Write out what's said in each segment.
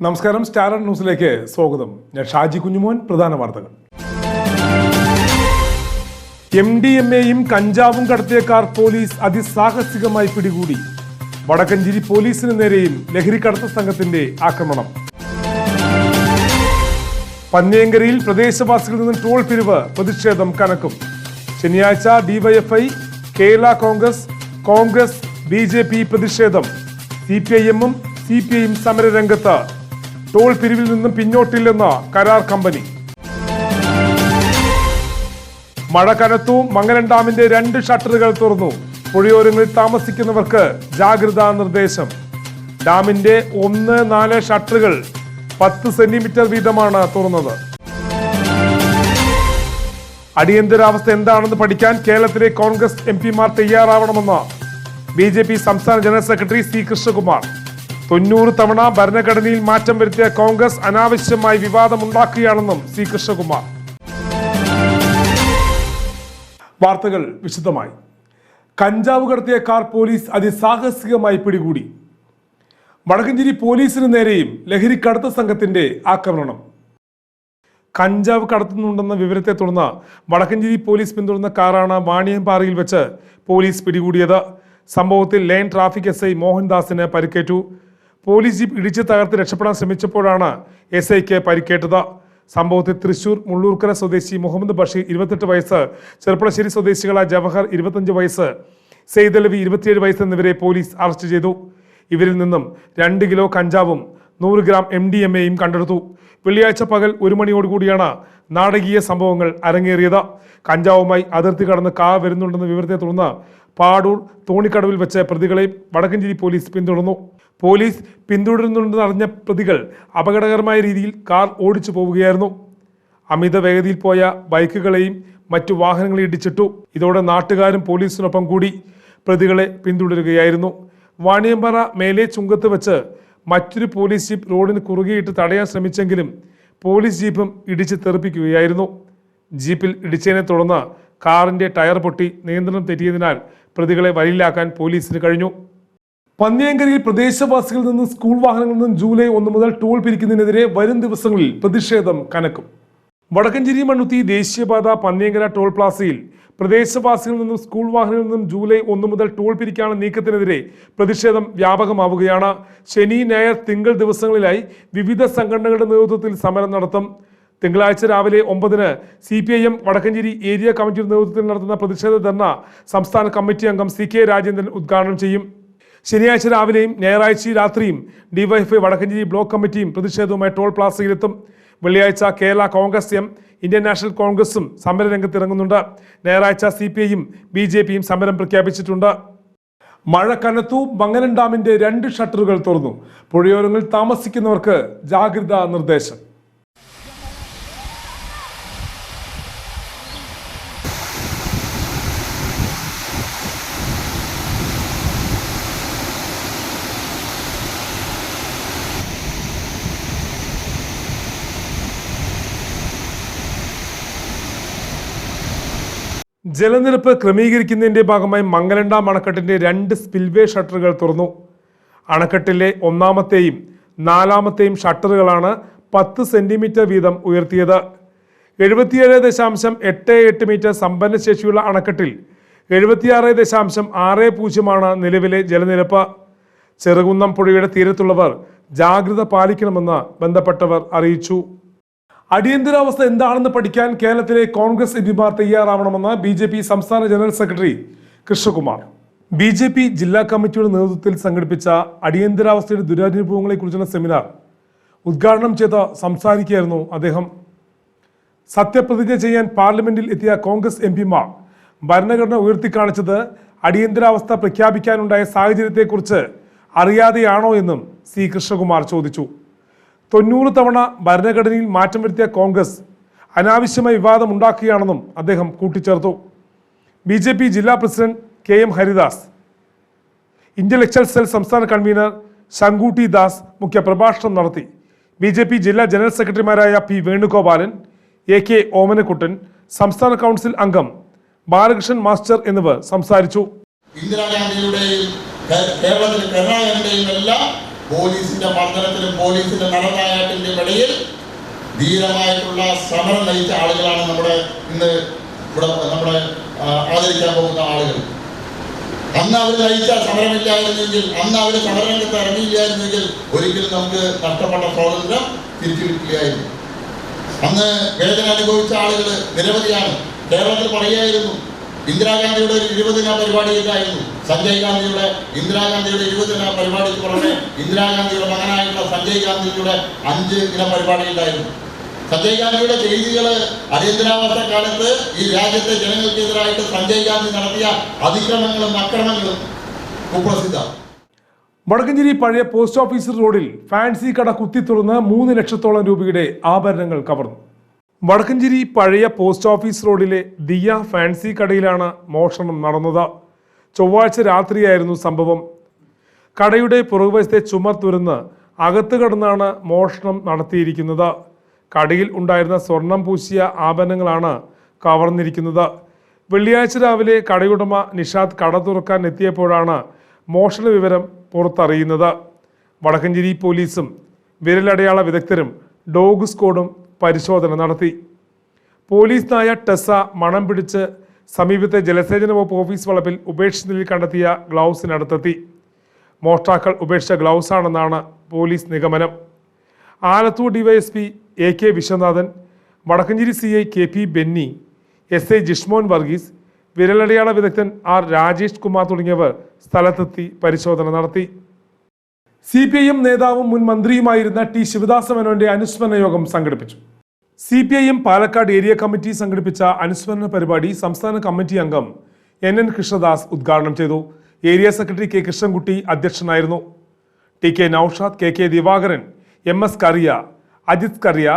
നമസ്കാരം സ്റ്റാർ ന്യൂസിലേക്ക് സ്വാഗതം. ഞാൻ ഷാജി കുഞ്ഞുമോൻ പ്രധാന വാർത്തകൾ. എം ഡി എം എയും കഞ്ചാവും കടത്തിയ കാർ പോലീസ് അതിസാഹസികമായി പിടികൂടി. വടക്കഞ്ചേരി പോലീസിന് നേരെയും ലഹരിക്കടത്ത സംഘത്തിന്റെ ആക്രമണം. പന്നിയങ്കരയിൽ പ്രദേശവാസികളിൽ നിന്നും ടോൾ പിരിവ് പ്രതിഷേധം കനക്കും. ശനിയാഴ്ച ഡിവൈഎഫ്ഐ കേരള കോൺഗ്രസ് കോൺഗ്രസ് ബി പ്രതിഷേധം. സി പി ഐ എമ്മും സി പി ഐയും സമരരംഗത്ത് ടോൾ പിരിവിൽ നിന്നും പിന്നോട്ടില്ലെന്ന് കരാർ കമ്പനി. മഴ കനത്തു മംഗലം ഡാമിന്റെ രണ്ട് ഷട്ടറുകൾ തുറന്നു. പുഴയോരങ്ങളിൽ താമസിക്കുന്നവർക്ക് ജാഗ്രതാ നിർദ്ദേശം. ഡാമിന്റെ ഒന്ന് നാല് ഷട്ടറുകൾ പത്ത് സെന്റിമീറ്റർ വീതമാണ് തുറന്നത്. അടിയന്തരാവസ്ഥ എന്താണെന്ന് പഠിക്കാൻ കേരളത്തിലെ കോൺഗ്രസ് എം പിമാർ തയ്യാറാവണമെന്ന് ബി ജെ പി സംസ്ഥാന ജനറൽ സെക്രട്ടറി സി കൃഷ്ണകുമാർ. തൊണ്ണൂറ് തവണ ഭരണഘടനയിൽ മാറ്റം വരുത്തിയ കോൺഗ്രസ് അനാവശ്യമായി വിവാദമുണ്ടാക്കുകയാണെന്നും സി കൃഷ്ണകുമാർ. വാർത്തകൾ വിശദമായി. കഞ്ചാവ് കടത്തിയ കാർ പോലീസ് അതിസാഹസികമായി പിടികൂടി. വടക്കഞ്ചേരി പോലീസിന് നേരെയും ലഹരിക്കടത്ത സംഘത്തിന്റെ ആക്രമണം. കഞ്ചാവ് കടത്തുന്നുണ്ടെന്ന വിവരത്തെ തുടർന്ന് വടക്കഞ്ചേരി പോലീസ് പിന്തുടർന്ന കാറാണ് വാണിയമ്പാറയിൽ വെച്ച് പോലീസ് പിടികൂടിയത്. സംഭവത്തിൽ ലൈൻ ട്രാഫിക് എസ് ഐ മോഹൻദാസിന് പരിക്കേറ്റു. പോലീസ് ജീപ്പ് ഇടിച്ച് തകർത്ത് രക്ഷപ്പെടാൻ ശ്രമിച്ചപ്പോഴാണ് എസ് ഐക്ക് പരിക്കേറ്റത്. സംഭവത്തിൽ തൃശൂർ മുള്ളൂർക്കര സ്വദേശി മുഹമ്മദ് ബഷീർ ഇരുപത്തെട്ട് വയസ്സ് ചെറുപ്പളശ്ശേരി സ്വദേശികളായ ജവഹർ ഇരുപത്തഞ്ച് വയസ്സ് സെയ്ദലവി ഇരുപത്തിയേഴ് വയസ്സ് എന്നിവരെ പോലീസ് അറസ്റ്റ് ചെയ്തു. ഇവരിൽ നിന്നും രണ്ട് കിലോ കഞ്ചാവും നൂറ് ഗ്രാം എം ഡി എം എയും കണ്ടെടുത്തു. വെള്ളിയാഴ്ച പകൽ ഒരു മണിയോടുകൂടിയാണ് നാടകീയ സംഭവങ്ങൾ അരങ്ങേറിയത്. കഞ്ചാവുമായി അതിർത്തി കടന്ന് കാ വരുന്നുണ്ടെന്ന വിവരത്തെ തുടർന്ന് പാടൂർ തോണിക്കടവിൽ വെച്ച പ്രതികളെ വടക്കഞ്ചേരി പോലീസ് പിന്തുടർന്നു. പോലീസ് പിന്തുടരുന്നുണ്ടെന്ന് അറിഞ്ഞ പ്രതികൾ അപകടകരമായ രീതിയിൽ കാർ ഓടിച്ചു പോവുകയായിരുന്നു. അമിത വേഗതയിൽ പോയ ബൈക്കുകളെയും മറ്റു വാഹനങ്ങളെ ഇടിച്ചിട്ടു. ഇതോടെ നാട്ടുകാരും പോലീസിനൊപ്പം കൂടി പ്രതികളെ പിന്തുടരുകയായിരുന്നു. വാണിയമ്പാറ മേലെ ചുങ്കത്ത് വെച്ച് മറ്റൊരു പോലീസ് ജീപ്പ് റോഡിന് കുറുകെയിട്ട് തടയാൻ ശ്രമിച്ചെങ്കിലും പോലീസ് ജീപ്പും ഇടിച്ച് തെറിപ്പിക്കുകയായിരുന്നു. ജീപ്പിൽ ഇടിച്ചതിനെ തുടർന്ന് കാറിന്റെ ടയർ പൊട്ടി നിയന്ത്രണം തെറ്റിയതിനാൽ പ്രതികളെ വരിയിലാക്കാൻ പോലീസിന് കഴിഞ്ഞു. പന്നിയങ്കരിയിൽ പ്രദേശവാസികളിൽ നിന്നും സ്കൂൾ വാഹനങ്ങളിൽ നിന്നും ജൂലൈ ഒന്ന് മുതൽ ടോൾ പിരിക്കുന്നതിനെതിരെ വരും ദിവസങ്ങളിൽ പ്രതിഷേധം കനക്കും. വടക്കഞ്ചേരി മണ്ണുത്തി ദേശീയപാത പന്നിയങ്കര ടോൾ പ്ലാസയിൽ പ്രദേശവാസികളിൽ നിന്നും സ്കൂൾ വാഹനങ്ങളിൽ നിന്നും ജൂലൈ ഒന്ന് മുതൽ ടോൾ പിരിക്കാനുള്ള നീക്കത്തിനെതിരെ പ്രതിഷേധം വ്യാപകമാവുകയാണ്. ശനി ഞായർ തിങ്കൾ ദിവസങ്ങളിലായി വിവിധ സംഘടനകളുടെ നേതൃത്വത്തിൽ സമരം നടത്തും. തിങ്കളാഴ്ച രാവിലെ ഒമ്പതിന് C P I M Vadakkanchery area കമ്മിറ്റിയുടെ നേതൃത്വത്തിൽ നടത്തുന്ന പ്രതിഷേധ ധർണ സംസ്ഥാന കമ്മിറ്റി അംഗം സി കെ രാജേന്ദ്രൻ ഉദ്ഘാടനം ചെയ്യും. ശനിയാഴ്ച രാവിലെയും ഞായറാഴ്ച രാത്രിയും ഡിവൈഎഫ്ഐ വടക്കഞ്ചേരി ബ്ലോക്ക് കമ്മിറ്റിയും പ്രതിഷേധവുമായി ടോൾ പ്ലാസയിലെത്തും. വെള്ളിയാഴ്ച Kerala Congress M Indian National കോൺഗ്രസും സമരരംഗത്ത് ഇറങ്ങുന്നുണ്ട് ഞായറാഴ്ച സി പി ഐയും ബി ജെ പിയും സമരം പ്രഖ്യാപിച്ചിട്ടുണ്ട്. മഴ കനത്തു മംഗലം ഡാമിന്റെ രണ്ട് ഷട്ടറുകൾ തുറന്നു. പുഴയോരങ്ങളിൽ താമസിക്കുന്നവർക്ക് ജാഗ്രതാ നിർദ്ദേശം. ജലനിരപ്പ് ക്രമീകരിക്കുന്നതിന്റെ ഭാഗമായി മംഗലണ്ടാം അണക്കെട്ടിന്റെ രണ്ട് സ്പിൽവേ ഷട്ടറുകൾ തുറന്നു. അണക്കെട്ടിലെ ഒന്നാമത്തെയും നാലാമത്തെയും ഷട്ടറുകളാണ് പത്ത് സെന്റിമീറ്റർ വീതം ഉയർത്തിയത്. എഴുപത്തിയേഴ് ദശാംശം എട്ട് എട്ട് മീറ്റർ സമ്പന്നശേഷിയുള്ള അണക്കെട്ടിൽ എഴുപത്തിയാറ് ദശാംശം ആറ് പൂജ്യമാണ് നിലവിലെ ജലനിരപ്പ്. ചെറുകുന്നം പുഴയുടെ തീരത്തുള്ളവർ ജാഗ്രത പാലിക്കണമെന്ന് ബന്ധപ്പെട്ടവർ അറിയിച്ചു. അടിയന്തരാവസ്ഥ എന്താണെന്ന് പഠിക്കാൻ കേരളത്തിലെ കോൺഗ്രസ് എംപിമാർ തയ്യാറാവണമെന്ന് ബി ജെ പി സംസ്ഥാന general secretary Krishnakumar. B J P ജില്ലാ കമ്മിറ്റിയുടെ നേതൃത്വത്തിൽ സംഘടിപ്പിച്ച അടിയന്തരാവസ്ഥയുടെ ദുരനുഭവങ്ങളെക്കുറിച്ചുള്ള സെമിനാർ ഉദ്ഘാടനം ചെയ്ത് സംസാരിക്കുകയായിരുന്നു അദ്ദേഹം. സത്യപ്രതിജ്ഞ ചെയ്യാൻ പാർലമെന്റിൽ എത്തിയ കോൺഗ്രസ് എം പിമാർ ഭരണഘടന ഉയർത്തിക്കാണിച്ചത് അടിയന്തരാവസ്ഥ പ്രഖ്യാപിക്കാനുണ്ടായ സാഹചര്യത്തെക്കുറിച്ച് അറിയാതെയാണോ എന്നും സി കൃഷ്ണകുമാർ ചോദിച്ചു. തൊണ്ണൂറ് തവണ ഭരണഘടനയിൽ മാറ്റം വരുത്തിയ കോൺഗ്രസ് അനാവശ്യമായ വിവാദം ഉണ്ടാക്കുകയാണെന്നും അദ്ദേഹം കൂട്ടിച്ചേർത്തു. ബി ജെ പി ജില്ലാ president K M Haridas intellectual cell സംസ്ഥാന കൺവീനർ ശങ്കൂട്ടി ദാസ് മുഖ്യപ്രഭാഷണം നടത്തി. ബി ജെ പി ജില്ലാ ജനറൽ സെക്രട്ടറിമാരായ P Venugopalan A K Omanakuttan സംസ്ഥാന കൗൺസിൽ അംഗം ബാലകൃഷ്ണൻ മാസ്റ്റർ എന്നിവർ സംസാരിച്ചു. ഇന്ദിരാഗാന്ധിയുടെയും കേരളത്തിൽ കരുണാകരന്റെയും എല്ലാം പോലീസിന്റെ മർദ്ദനത്തിലും പോലീസിന്റെ നടനായാട്ടിന്റെയും ഇടയിൽ ധീരമായിട്ടുള്ള സമരം നയിച്ച ആളുകളാണ് നമ്മുടെ ഇന്ന് ഇവിടെ നമ്മുടെ ആദരിക്കാൻ പോകുന്ന ആളുകൾ. അന്ന് അവർ നയിച്ച സമരമില്ലായിരുന്നെങ്കിൽ അന്ന് അവർ സമരരംഗത്ത് ഇറങ്ങിയില്ലായിരുന്നെങ്കിൽ ഒരിക്കലും നമുക്ക് നഷ്ടപ്പെട്ട സ്വാതന്ത്ര്യം തിരിച്ചു കിട്ടില്ലായിരുന്നു അന്ന് വേദന അനുഭവിച്ച ആളുകൾ നിരവധിയാണ്. കേരളത്തിൽ പറയായിരുന്നു ഇന്ദിരാഗാന്ധിയുടെ ഒരു ഇരുപതിന പരിപാടി ഉണ്ടായിരുന്നു സഞ്ജയ് ഗാന്ധിയുടെ ഇന്ദിരാഗാന്ധിയുടെ ഇരുപതിന പരിപാടിക്ക് പുറമെ ഇന്ദിരാഗാന്ധിയുടെ മകനായിട്ടുള്ള സഞ്ജയ് ഗാന്ധിയുടെ അഞ്ച് ഇന പരിപാടി ഉണ്ടായിരുന്നു സഞ്ജയ് ഗാന്ധിയുടെ ചെയ്തികൾ അടിയന്തരാവസ്ഥ കാലത്ത് ഈ രാജ്യത്തെ ജനങ്ങൾക്കെതിരായിട്ട് സഞ്ജയ് ഗാന്ധി നടത്തിയ അതിക്രമങ്ങളും അക്രമങ്ങളും കുപ്രസിദ്ധ വടക്കഞ്ചേരി പഴയ പോസ്റ്റ് ഓഫീസ് റോഡിൽ ഫാൻസി കട കുത്തി തുറന്ന് മൂന്ന് ലക്ഷത്തോളം രൂപയുടെ ആഭരണങ്ങൾ കവർന്നു. വടക്കഞ്ചേരി പഴയ പോസ്റ്റ് ഓഫീസ് റോഡിലെ ദിയ ഫാൻസി കടയിലാണ് മോഷണം നടന്നത്. ചൊവ്വാഴ്ച രാത്രിയായിരുന്നു സംഭവം. കടയുടെ പുറകുവശത്തെ ചുമർ തുരന്ന് അകത്ത് കടന്നാണ് മോഷണം നടത്തിയിരിക്കുന്നത്. കടയിൽ ഉണ്ടായിരുന്ന സ്വർണം പൂശിയ ആഭരണങ്ങളാണ് കവർന്നിരിക്കുന്നത്. വെള്ളിയാഴ്ച രാവിലെ കടയുടമ നിഷാദ് കട തുറക്കാൻ എത്തിയപ്പോഴാണ് മോഷണ വിവരം പുറത്തറിയുന്നത്. വടക്കഞ്ചേരി പോലീസും വിരലടയാള വിദഗ്ധരും ഡോഗ് സ്ക്വാഡും പരിശോധന നടത്തി. പോലീസ് നായ ടെസ മണം പിടിച്ച് സമീപത്തെ ജലസേചന വകുപ്പ് ഓഫീസ് വളപ്പിൽ ഉപേക്ഷിച്ച നിലയിൽ കണ്ടെത്തിയ ഗ്ലൗസിനടുത്തെത്തി. മോഷ്ടാക്കൾ ഉപേക്ഷിച്ച ഗ്ലൗസാണെന്നാണ് പോലീസ് നിഗമനം. Alathur DYSP A K Viswanathan Vadakkanchery C I K P Benny S I Jishmon Varghese വിരലടയാള വിദഗ്ധൻ ആർ രാജേഷ് കുമാർ തുടങ്ങിയവർ സ്ഥലത്തെത്തി പരിശോധന നടത്തി. സി പി ഐ എം നേതാവും മുൻ മന്ത്രിയുമായിരുന്ന ടി ശിവദാസ മേനോന്റെ അനുസ്മരണ യോഗം സംഘടിപ്പിച്ചു. C P I M Palakkad area committee സംഘടിപ്പിച്ച അനുസ്മരണ പരിപാടി സംസ്ഥാന കമ്മിറ്റി അംഗം എൻ എൻ കൃഷ്ണദാസ് ഉദ്ഘാടനം ചെയ്തു. ഏരിയ സെക്രട്ടറി കെ കൃഷ്ണൻകുട്ടി അധ്യക്ഷനായിരുന്നു. T K Noushad K K Divakaran M S Kariya Ajith Kariya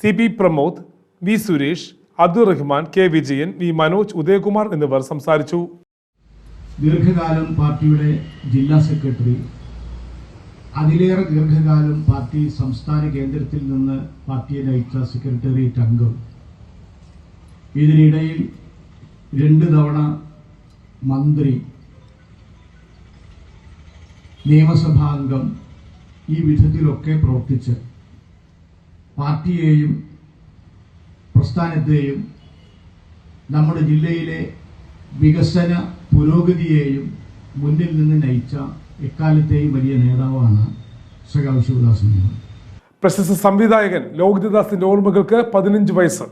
C P Pramod V Suresh Abdul Rahman K Vijayan V Manoj Udayakumar എന്നിവർ സംസാരിച്ചു. ദീർഘകാലം പാർട്ടിയുടെ ജില്ലാ സെക്രട്ടറി അതിലേറെ ദീർഘകാലം പാർട്ടി സംസ്ഥാന കേന്ദ്രത്തിൽ നിന്ന് പാർട്ടിയെ നയിച്ച സെക്രട്ടേറിയറ്റ് അംഗം. ഇതിനിടയിൽ രണ്ട് തവണ മന്ത്രി നിയമസഭാംഗം ഈ വിധത്തിലൊക്കെ പ്രവർത്തിച്ച് പാർട്ടിയെയും പ്രസ്ഥാനത്തെയും നമ്മുടെ ജില്ലയിലെ വികസന പുരോഗതിയെയും മുന്നിൽ നിന്ന് നയിച്ച എക്കാലത്തെയും വലിയ നേതാവാണ് മേനോൻ. പ്രശസ്ത സംവിധായകൻ ലോഹിതദാസിന്റെ ഓർമ്മകൾക്ക് പതിനഞ്ച് വയസ്സ്.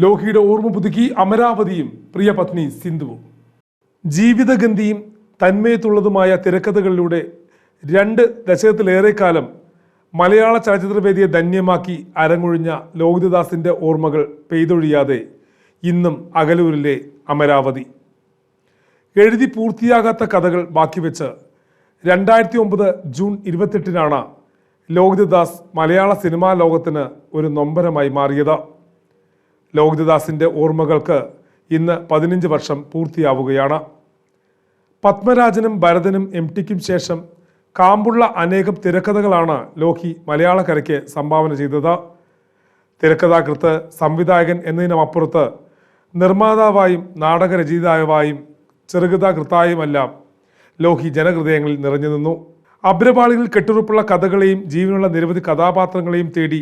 ലോഹിയുടെ ഓർമ്മ പുതുക്കി അമരാവതിയും പ്രിയ പത്നി സിന്ധുവും. ജീവിതഗന്ധിയും തന്മയത്തുള്ളതുമായ തിരക്കഥകളിലൂടെ രണ്ട് ദശകത്തിലേറെ കാലം മലയാള ചലച്ചിത്രവേദിയെ ധന്യമാക്കി അരങ്ങൊഴിഞ്ഞ ലോഹിതദാസിന്റെ ഓർമ്മകൾ പെയ്തൊഴിയാതെ ഇന്നും അകലൂരിലെ അമരാവതി. എഴുതി പൂർത്തിയാകാത്ത കഥകൾ ബാക്കി വെച്ച് രണ്ടായിരത്തി ഒമ്പത് ജൂൺ ഇരുപത്തെട്ടിനാണ് ലോകിതദാസ് മലയാള സിനിമാ ലോകത്തിന് ഒരു നൊമ്പരമായി മാറിയത്. ലോകിതദാസിന്റെ ഓർമ്മകൾക്ക് ഇന്ന് പതിനഞ്ച് വർഷം പൂർത്തിയാവുകയാണ്. പത്മരാജനും ഭരതനും എം ടിക്കും ശേഷം കാമ്പുള്ള അനേകം തിരക്കഥകളാണ് ലോഹി മലയാളക്കരയ്ക്ക് സംഭാവന ചെയ്തത്. തിരക്കഥാകൃത്ത് സംവിധായകൻ എന്നതിനപ്പുറത്ത് നിർമ്മാതാവായും നാടകരചയിതാവായും ചെറുകഥാകൃത്തായുമെല്ലാം ലോഹി ജനഹൃദയങ്ങളിൽ നിറഞ്ഞു നിന്നു. അഭ്രപാളികൾ കെട്ടുറപ്പുള്ള കഥകളെയും ജീവനുള്ള നിരവധി കഥാപാത്രങ്ങളെയും തേടി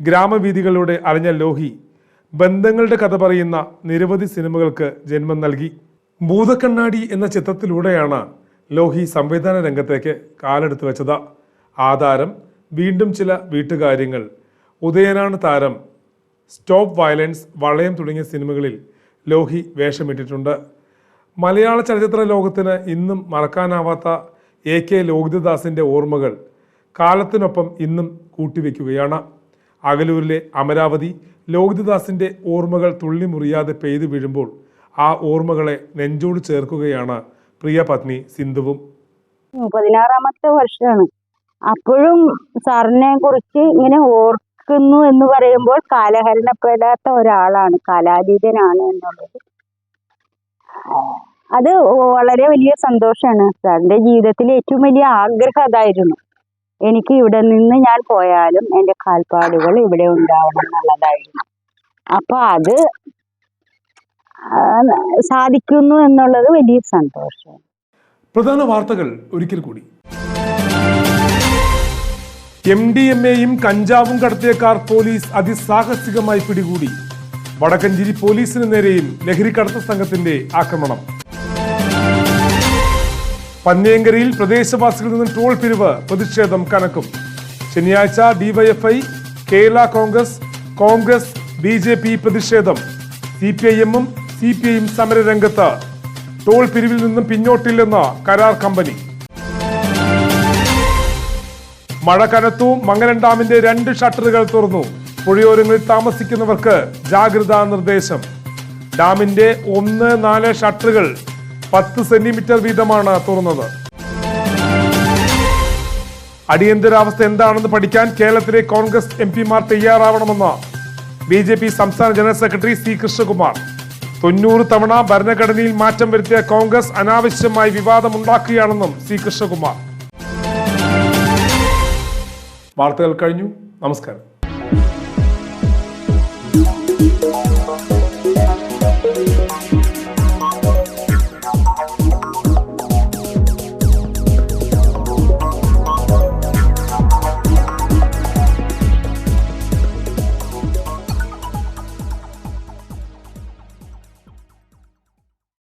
ഗ്രാമവീഥികളിലൂടെ അലഞ്ഞ ലോഹി ബന്ധങ്ങളുടെ കഥ പറയുന്ന നിരവധി സിനിമകൾക്ക് ജന്മം നൽകി. ഭൂതക്കണ്ണാടി എന്ന ചിത്രത്തിലൂടെയാണ് ലോഹി സംവിധാന രംഗത്തേക്ക് കാലെടുത്ത് വെച്ചത്. ആധാരം വീണ്ടും ചില വീട്ടുകാര്യങ്ങൾ ഉദയനാണ് താരം സ്റ്റോപ്പ് വയലൻസ് വളയം തുടങ്ങിയ സിനിമകളിൽ ലോഹി വേഷമിട്ടിട്ടുണ്ട്. മലയാള ചലച്ചിത്ര ലോകത്തിന് ഇന്നും മറക്കാനാവാത്ത എ കെ ലോകിതദാസിന്റെ ഓർമ്മകൾ കാലത്തിനൊപ്പം ഇന്നും കൂട്ടിവെക്കുകയാണ്. അകലൂരിലെ അമരാവതി ലോകിതദാസിന്റെ ഓർമ്മകൾ തുള്ളി മുറിയാതെ പെയ്തു വീഴുമ്പോൾ ആ ഓർമ്മകളെ നെഞ്ചോട് ചേർക്കുകയാണ് പ്രിയ പത്നി സിന്ധുവും. പതിനാറാമത്തെ വർഷമാണ്. അപ്പോഴും സാറിനെ കുറിച്ച് ഇങ്ങനെ ഓർക്കുന്നു എന്ന് പറയുമ്പോൾ കാലഹരണപ്പെടാത്ത ഒരാളാണ് കാലാതീതനാണ് എന്നുള്ളത്. അത് വളരെ വലിയ സന്തോഷമാണ്. സാറിന്റെ ജീവിതത്തിലെ ഏറ്റവും വലിയ ആഗ്രഹം അതായിരുന്നു. എനിക്ക് ഇവിടെ നിന്ന് ഞാൻ പോയാലും എന്റെ കാൽപ്പാടുകൾ ഇവിടെ ഉണ്ടാവണം എന്നുള്ളതായിരുന്നു. അപ്പൊ അത് സാധിക്കുന്നു എന്നുള്ളത് വലിയ സന്തോഷം പ്രധാന വാർത്തകൾ ഒരിക്കൽ കൂടി. എം ഡി എം എയും കഞ്ചാവും കടത്തിയ കാർ പോലീസ് അതിസാഹസികമായി പിടികൂടി. വടക്കഞ്ചേരി പോലീസിന് നേരെയും ലഹരി കടത്ത സംഘത്തിന്റെ ആക്രമണം. പന്നിയങ്കരയിൽ പ്രദേശവാസികളിൽ നിന്നും ടോൾ പിരിവ് പ്രതിഷേധം കനക്കും. ശനിയാഴ്ച DYFI Kerala Congress Congress B J P പ്രതിഷേധം. സി പി ഐ എമ്മും സി പി ഐയും സമരരംഗത്ത്. ടോൾ പിരിവിൽ നിന്നും പിന്നോട്ടില്ലെന്ന് കരാർ കമ്പനി. മഴ കനത്തു മംഗലം ഡാമിന്റെ രണ്ട് ഷട്ടറുകൾ തുറന്നു. പുഴയോരങ്ങളിൽ താമസിക്കുന്നവർക്ക് ജാഗ്രതാ നിർദ്ദേശം. ഡാമിന്റെ ഒന്ന് നാല് ഷട്ടറുകൾ പത്ത് സെന്റിമീറ്റർ വീതമാണ് തുറന്നത്. അടിയന്തരാവസ്ഥ എന്താണെന്ന് പഠിക്കാൻ കേരളത്തിലെ കോൺഗ്രസ് എം പിമാർ തയ്യാറാവണമെന്ന് ബി ജെ പി സംസ്ഥാന ജനറൽ സെക്രട്ടറി സി കൃഷ്ണകുമാർ. തൊണ്ണൂറ് തവണ ഭരണഘടനയിൽ മാറ്റം വരുത്തിയ കോൺഗ്രസ് അനാവശ്യമായി വിവാദമുണ്ടാക്കുകയാണെന്നും സി കൃഷ്ണകുമാർ. വാർത്തകൾ കഴിഞ്ഞു. നമസ്കാരം.